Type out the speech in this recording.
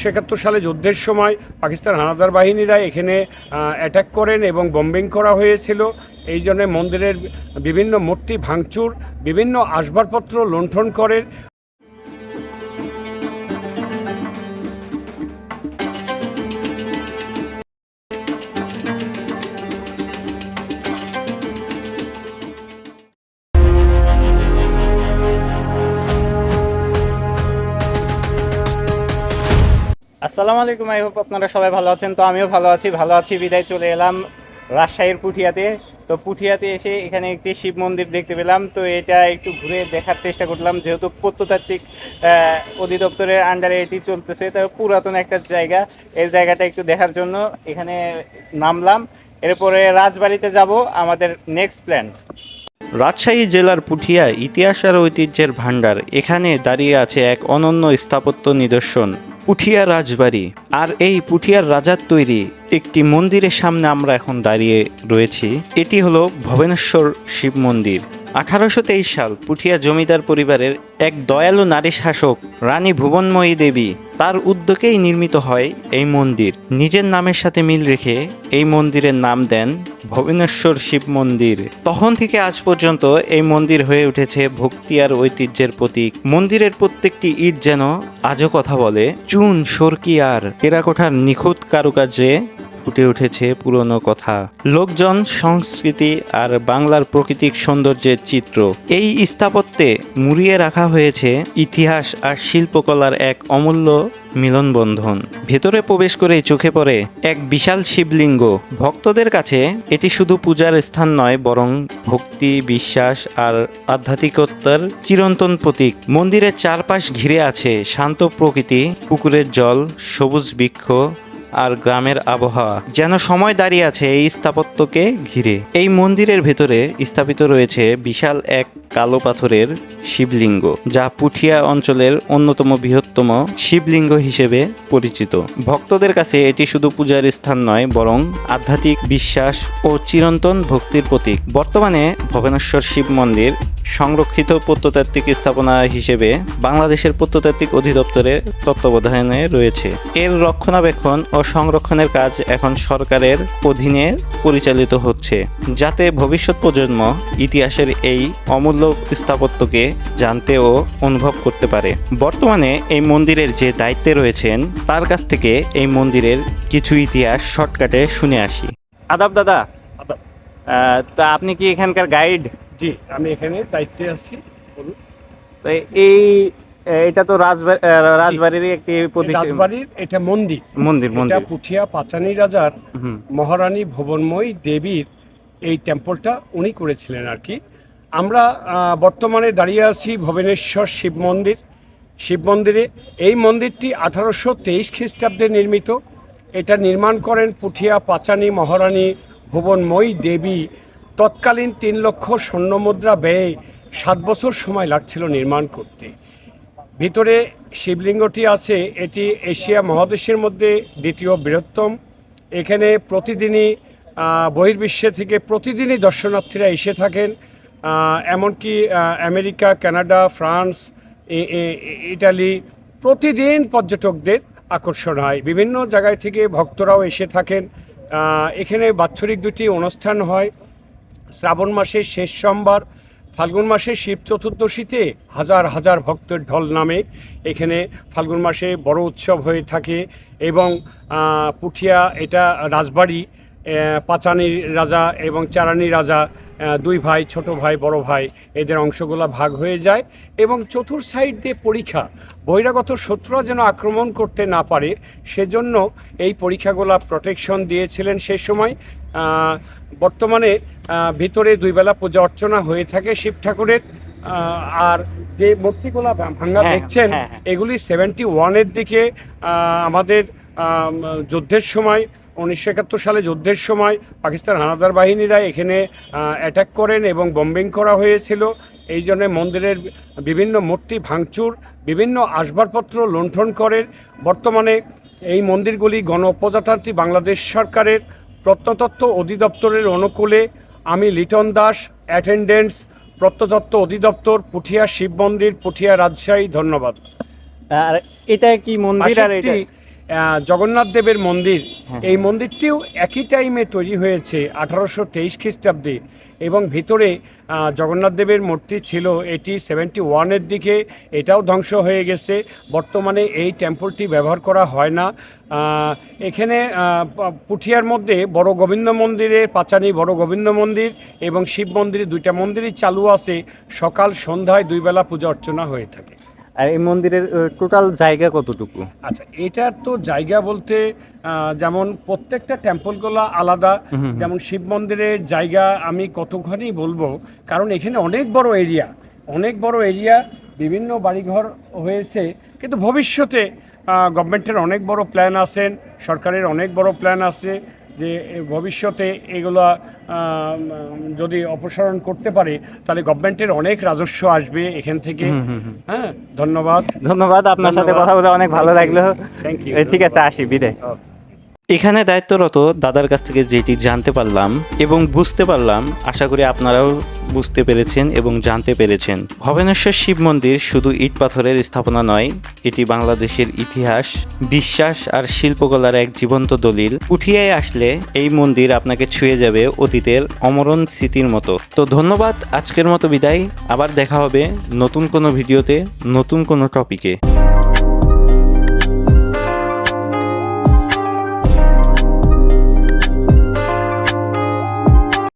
একাত্তর সালে যুদ্ধের সময় পাকিস্তান হানাদার বাহিনীরা এখানে অ্যাটাক করেন এবং বম্বিং করা হয়েছিল। এই জন্য মন্দিরের বিভিন্ন মূর্তি ভাঙচুর, বিভিন্ন আসবাবপত্র লুণ্ঠন করেন। আসসালামু আলাইকুম আই হোপ আপনারা সবাই ভালো আছেন। তো আমিও ভালো আছি ভালো আছি, বিদায় চলে এলাম রাজশাহীর পুঠিয়াতে। তো পুঠিয়াতে এসে এখানে একটি শিব মন্দির দেখতে পেলাম। তো এটা একটু ঘুরে দেখার চেষ্টা করলাম, যেহেতু প্রত্নতাত্ত্বিক অধিদপ্তরের আন্ডারে এটি চলতেছে, তো পুরাতন একটা জায়গা। এই জায়গাটা একটু দেখার জন্য এখানে নামলাম। এরপরে রাজবাড়িতে যাব, আমাদের নেক্সট প্ল্যান রাজশাহী জেলার পুঠিয়া ইতিহাস আর ঐতিহ্যের ভাণ্ডার। এখানে দাঁড়িয়ে আছে এক অনন্য স্থাপত্য নিদর্শন। পুঠিয়া রাজবাড়ি আর এই পুঠিয়ার রাজার তৈরি একটি মন্দিরের সামনে আমরা এখন দাঁড়িয়ে রয়েছি। এটি হলো ভবেনেশ্বর শিব মন্দির। আঠারোশো তেইশ সাল পুঠিয়া জমিদার পরিবারের এক দয়ালু নারী শাসক রানী ভুবনময়ী দেবী তার উদ্যোগেই নির্মিত হয় এই মন্দির। নিজের নামের সাথে মিল রেখে এই মন্দিরের নাম দেন ভবেনেশ্বর শিব মন্দির। তখন থেকে আজ পর্যন্ত এই মন্দির হয়ে উঠেছে ভক্তি আর ঐতিহ্যের প্রতীক। মন্দিরের প্রত্যেকটি ইট যেন আজও কথা বলে, চুন, সরকি আর টেরাকোঠার নিখুঁত কারুকার্যে ফুটে উঠেছে পুরনো কথা। লোকজন, সংস্কৃতি আর বাংলার প্রাকৃতিক সৌন্দর্যের চিত্র। এই স্থাপত্যে মুড়িয়ে রাখা হয়েছে ইতিহাস আর শিল্পকলার এক অমূল্য মিলনবন্ধন। ভেতরে প্রবেশ করে চোখে পড়ে এক বিশাল শিবলিঙ্গ। ভক্তদের কাছে এটি শুধু পূজার স্থান নয়, বরং ভক্তি, বিশ্বাস আর আধ্যাত্মিকতার চিরন্তন প্রতীক। মন্দিরের চারপাশ ঘিরে আছে শান্ত প্রকৃতি, পুকুরের জল, সবুজ বৃক্ষ আর গ্রামের আবহাওয়া। যেন সময় দাঁড়িয়ে আছে এই স্থাপত্যকে ঘিরে। এই মন্দিরের ভেতরে স্থাপিত রয়েছে বিশাল এক কালো পাথরের শিবলিঙ্গ, যা পুঠিয়া অঞ্চলের অন্যতম বৃহত্তম শিবলিঙ্গ হিসেবে পরিচিত। ভক্তদের কাছে এটি শুধু পূজার স্থান নয়, বরং আধ্যাত্মিক বিশ্বাস ও চিরন্তন ভক্তির প্রতীক। বর্তমানে ভবেনেশ্বর শিব মন্দির সংরক্ষিত প্রত্নতাত্ত্বিক স্থাপনা হিসেবে বাংলাদেশের প্রত্নতাত্ত্বিক অধিদপ্তরের তত্ত্বাবধানে রয়েছে। এর রক্ষণাবেক্ষণ ও সংরক্ষণের কাজ এখন সরকারের অধীনে পরিচালিত হচ্ছে যাতে ভবিষ্যৎ প্রজন্ম ইতিহাসের এই অমূল্য স্থাপত্যকে জানতে ও অনুভব করতে পারে। বর্তমানে এই মন্দিরের যে দায়িত্বে রয়েছেন তার কাছ থেকে এই মন্দিরের কিছু ইতিহাস শর্টকাটে শুনে আসি। আদাব দাদা তা আপনি কি এখানকার গাইড জি আমি এখানে দায়িত্বে আছি। বলুন। তো এই এটা তো রাজবাড়ি রাজবাড়িরই একটি রাজবাড়ির এটা মন্দির। মন্দির এটা মন্দির। পুঠিয়া পাচানি রাজার মহারানী ভুবনময়ী দেবীর এই টেম্পলটা উনি করেছিলেন আর কি। আমরা বর্তমানে দাঁড়িয়ে আছি ভবেনেশ্বর শিব মন্দির। শিব মন্দিরে এই মন্দিরটি আঠারোশো তেইশ খ্রিস্টাব্দে নির্মিত। এটা নির্মাণ করেন পুঠিয়া পাচানি মহারানী ভুবনময়ী দেবী তৎকালীন তিন লক্ষ স্বর্ণমুদ্রা ব্যয়ে সাত বছর সময় লাগছিল নির্মাণ করতে। ভিতরে শিবলিঙ্গটি আছে, এটি এশিয়া মহাদেশের মধ্যে দ্বিতীয় বৃহত্তম। এখানে প্রতিদিনই বহির্বিশ্বে থেকে প্রতিদিনই দর্শনার্থীরা এসে থাকেন। এমনকি আমেরিকা, কানাডা, ফ্রান্স ইটালি প্রতিদিন পর্যটকদের আকর্ষণ হয়। বিভিন্ন জায়গায় থেকে ভক্তরাও এসে থাকেন। এখানে বাৎসরিক দুটি অনুষ্ঠান হয়। শ্রাবণ মাসের শেষ সোমবার, ফাল্গুন মাসে শিব চতুর্দশীতে হাজার হাজার ভক্তের ঢল নামে। এখানে ফাল্গুন মাসে বড় উৎসব হয়ে থাকে এবং পুঠিয়া, এটা রাজবাড়ি পাচানি রাজা এবং চারানি রাজা দুই ভাই, ছোট ভাই, বড় ভাই, এদের অংশগুলো ভাগ হয়ে যায় এবং চতুর সাইড দিয়ে পরীক্ষা। বহিরাগত শত্রুরা যেন আক্রমণ করতে না পারে, সেজন্য এই পরীক্ষাগুলো প্রোটেকশন দিয়েছিলেন সে সময়। বর্তমানে ভিতরে দুই বেলা পূজা অর্চনা হয়ে থাকে শিব ঠাকুরের আর যে মূর্তিগুলা ভাঙ্গা হ্যাঁ, দেখছেন হ্যাঁ, হ্যাঁ। এগুলি সেভেন্টি ওয়ানের দিকে আমাদের যুদ্ধের সময় উনিশশো একাত্তর সালে যুদ্ধের সময় পাকিস্তান হানাদার বাহিনীরা এখানে অ্যাটাক করেন এবং বম্বিং করা হয়েছিল এই জন্য মন্দিরের বিভিন্ন মূর্তি ভাঙচুর বিভিন্ন আসবাবপত্র লুণ্ঠন করেন বর্তমানে এই মন্দিরগুলি গণপ্রজাতন্ত্রী বাংলাদেশ সরকারের প্রত্নতত্ত্ব অধিদপ্তরের অনুকূলে আমি লিটন দাস অ্যাটেন্ডেন্টস প্রত্নতত্ত্ব অধিদপ্তর পুঠিয়া শিব মন্দির পুঠিয়া রাজশাহী ধন্যবাদ। আর এটা কি মন্দির আর এটা? জগন্নাথ দেবের মন্দির। এই মন্দিরটিও একই টাইমে তৈরি হয়েছে আঠারোশো তেইশ খ্রিস্টাব্দে। এবং ভিতরে জগন্নাথদেবের জগন্নাথ দেবের মূর্তি ছিল, এটি সেভেন্টি ওয়ানের দিকে, এটাও ধ্বংস হয়ে গেছে। বর্তমানে এই টেম্পলটি ব্যবহার করা হয় না। এখানে পুঠিয়ার মধ্যে বড় গোবিন্দ মন্দিরে পাচানি বড় গোবিন্দ মন্দির এবং শিব মন্দিরে দুইটা মন্দিরই চালু আছে। সকাল সন্ধ্যায় দুইবেলা পূজা অর্চনা হয়ে থাকে। আর এই মন্দিরের টোটাল জায়গা কতটুকু? আচ্ছা এটার তো জায়গা বলতে যেমন প্রত্যেকটা টেম্পলগুলো আলাদা যেমন শিব মন্দিরের জায়গা আমি কতখানি বলব কারণ এখানে অনেক বড় এরিয়া অনেক বড় এরিয়া বিভিন্ন বাড়িঘর হয়েছে কিন্তু ভবিষ্যতে গভর্নমেন্টের অনেক বড় প্ল্যান আছেন সরকারের অনেক বড় প্ল্যান আছে যে ভবিষ্যতে এগুলো যদি অপসারণ করতে পারে তাহলে গভর্নমেন্টের অনেক রাজস্ব আসবে এখান থেকে। হ্যাঁ ধন্যবাদ। ধন্যবাদ আপনার সাথে কথা বলে অনেক ভালো লাগল। ঠিক আছে আসি বিদায়। এখানে দায়িত্বরত দাদার কাছ থেকে যেটি জানতে পারলাম এবং বুঝতে পারলাম, আশা করি আপনারাও বুঝতে পেরেছেন এবং জানতে পেরেছেন। ভবেনেশ্বর শিব মন্দির শুধু ইট পাথরের স্থাপনা নয়, এটি বাংলাদেশের ইতিহাস, বিশ্বাস আর শিল্পকলার এক জীবন্ত দলিল। উঠিয়ায় আসলে এই মন্দির আপনাকে ছুঁয়ে যাবে অতীতের অমরণ স্মৃতির মতো। তো ধন্যবাদ, আজকের মতো বিদায়। আবার দেখা হবে নতুন কোনো ভিডিওতে, নতুন কোনো টপিকে।